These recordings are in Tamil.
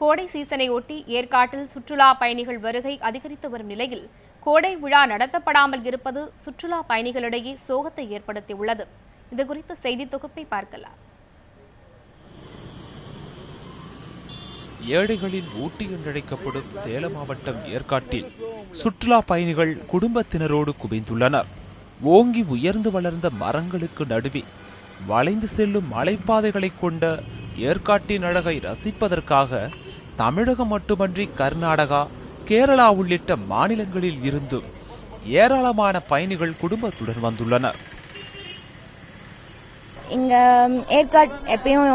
கோடை சீசனை ஒட்டி ஏற்காட்டில் சுற்றுலா பயணிகள் வருகை அதிகரித்து வரும் நிலையில் கோடை விழா நடத்தப்படாமல் இருப்பது சுற்றுலா பயணிகளிடையே சோகத்தை ஏற்படுத்தியுள்ளது. இதுகுறித்த செய்தி தொகுப்பை பார்க்கலாம். ஏழைகளின் ஊட்டி என்றழைக்கப்படும் சேலம் மாவட்டம் ஏற்காட்டில் சுற்றுலா பயணிகள் குடும்பத்தினரோடு குவிந்துள்ளனர். ஓங்கி உயர்ந்து வளர்ந்த மரங்களுக்கு நடுவே வளைந்து செல்லும் மலைப்பாதைகளை கொண்ட ஏற்காட்டின் அழகை ரசிப்பதற்காக தமிழகம் மட்டுமன்றி கர்நாடகா கேரளா உள்ளிட்ட மாநிலங்களில் இருந்தும் ஏராளமான பயணிகள் குடும்பத்துடன் வந்துள்ளனர். இங்கே ஏற்காட் எப்பயும்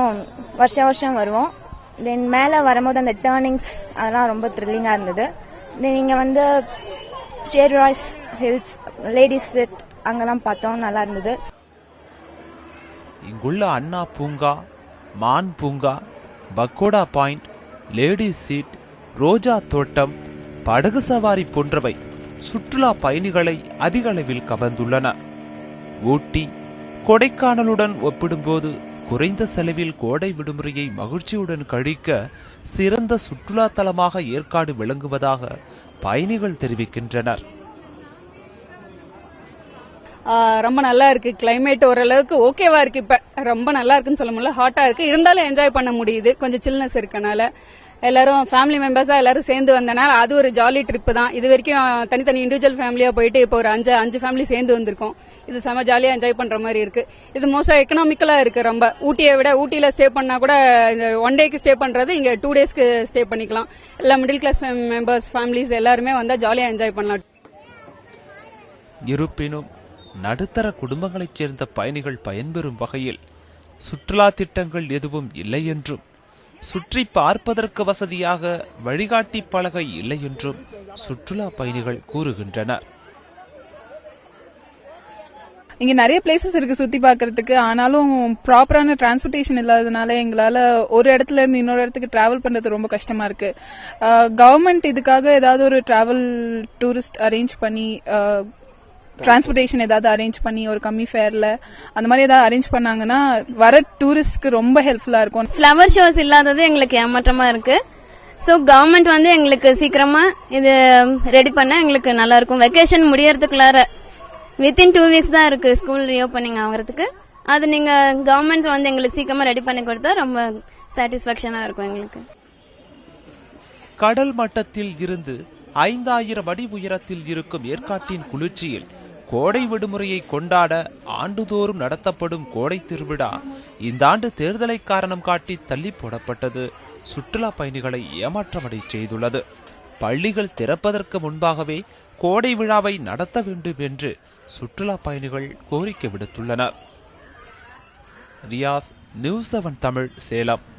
வருஷம் வருஷம் வருவோம். தென் மேலே வரும்போது அந்த டேர்னிங்ஸ் அதெல்லாம் ரொம்ப த்ரில்லிங்காக இருந்தது. தென் இங்கே வந்து ஸ்டேட் ராய்ஸ் ஹில்ஸ் லேடிஸ் செட் அங்கெல்லாம் பார்த்தோம் நல்லா இருந்தது. இங்குள்ள அண்ணா பூங்கா மான் பூங்கா பக்கோடா பாயிண்ட் லேடிஸ் சீட் ரோஜா தோட்டம் படகு சவாரி போன்றவை சுற்றுலா பயணிகளை அதிக அளவில் கவர்ந்துள்ளன. ஊட்டி கொடைக்கானலுடன் ஒப்பிடும்போது குறைந்த செலவில் கோடை விடுமுறையை மகிழ்ச்சியுடன் கழிக்க சிறந்த சுற்றுலா தலமாக ஏற்காடு விளங்குவதாக பயணிகள் தெரிவிக்கின்றனர். ரொம்ப நல்லா இருக்கு. கிளைமேட் ஓரளவுக்கு ஓகேவா இருக்கு இப்ப. ரொம்ப நல்லா இருக்குன்னு சொல்ல முடியல. ஹாட்டா இருக்கு. இருந்தாலும் என்ஜாய் பண்ண முடியுது. கொஞ்சம் சில்னஸ் இருக்கனால. எல்லாரும் ஃபேமிலி மெம்பர்ஸா எல்லாரும் சேர்ந்து வந்தனால அது ஒரு ஜாலி ட்ரிப் தான். இது வரைக்கும் தனித்தனி இண்டிவிஜுவல் ஃபேமிலியா போயிட்டு இப்போ ஒரு அஞ்சு அஞ்சு ஃபேமிலி சேர்ந்து வந்திருக்கோம். இது செம ஜாலியா என்ஜாய் பண்ற மாதிரி இருக்கு. இது மோஸ்டா எக்கனாமிக்கலா இருக்கு ரொம்ப. ஊட்டியை விட ஊட்டியில ஸ்டே பண்ணா கூட இந்த ஒன் டேக்கு ஸ்டே பண்றது இங்க டூ டேஸ்க்கு ஸ்டே பண்ணிக்கலாம். எல்லா மிடில் கிளாஸ் மெம்பர்ஸ் ஃபேமிலிஸ் எல்லாருமே வந்தா ஜாலியா என்ஜாய் பண்ணலாம். இருப்பினும் நடுத்தர குடும்பங்களைச் சேர்ந்த பயணிகள் பயன்பெறும் வகையில் சுற்றுலா திட்டங்கள் எதுவும் இல்லை என்றும் சுற்றி பார்ப்பதற்கு வசதியாக வழிகாட்டி பலகை இல்லை என்றும் சுற்றுலா பயணிகள் கூறுகின்றனர். இங்க நிறைய பிளேசஸ் இருக்கு சுத்தி பார்க்கிறதுக்கு. ஆனாலும் ப்ராப்பரான டிரான்ஸ்போர்ட்டேஷன் இல்லாததுனால எங்களால ஒரு இடத்துல இருந்து இன்னொரு இடத்துக்கு டிராவல் பண்றது ரொம்ப கஷ்டமா இருக்கு. கவர்மெண்ட் இதுக்காக ஏதாவது ஒரு டிராவல் டூரிஸ்ட் அரேஞ்ச் பண்ணி டிரான்ஸ்போர்ட்டேஷன் ஏதாவது அரேஞ்ச் பண்ணி ஒரு கம்மி ஃபேர்ல அந்த மாதிரி ஏதாவது அரேஞ்ச் பண்ணாங்கன்னா வர டூரிஸ்ட்க்கு ரொம்ப ஹெல்ப்ஃபுல்லா இருக்கும். ஃப்ளவர் ஷோஸ் இல்லாதது எங்களுக்கு ஏமாற்றமா இருக்கு. ஸோ கவர்மெண்ட் வந்து எங்களுக்கு சீக்கிரமா இது ரெடி பண்ண எங்களுக்கு நல்லா இருக்கும். வெக்கேஷன் முடியறதுக்குள்ளார வித்தின் டூ வீக்ஸ் தான் இருக்கு ஸ்கூல் ரீஓப்பனிங் ஆகிறதுக்கு. அது நீங்க கவர்மெண்ட் வந்து எங்களுக்கு சீக்கிரமா ரெடி பண்ணி கொடுத்தா ரொம்ப சாட்டிஸ்பாக்சனா இருக்கும் எங்களுக்கு. கடல் மட்டத்தில் இருந்து ஐந்தாயிரம் அடி உயரத்தில் இருக்கும் ஏற்காட்டின் குளிர்ச்சியில் கோடை விடுமுறையை கொண்டாட ஆண்டுதோறும் நடத்தப்படும் கோடை திருவிழா இந்த ஆண்டு தேர்தலை காரணம் காட்டி தள்ளி போடப்பட்டது. சுற்றுலா பயணிகளை ஏமாற்றமடை செய்துள்ளது. பள்ளிகள் திறப்பதற்கு முன்பாகவே கோடை விழாவை நடத்த வேண்டும் என்று சுற்றுலா பயணிகள் கோரிக்கை விடுத்துள்ளனர். Riyaz news seven Tamil Salem.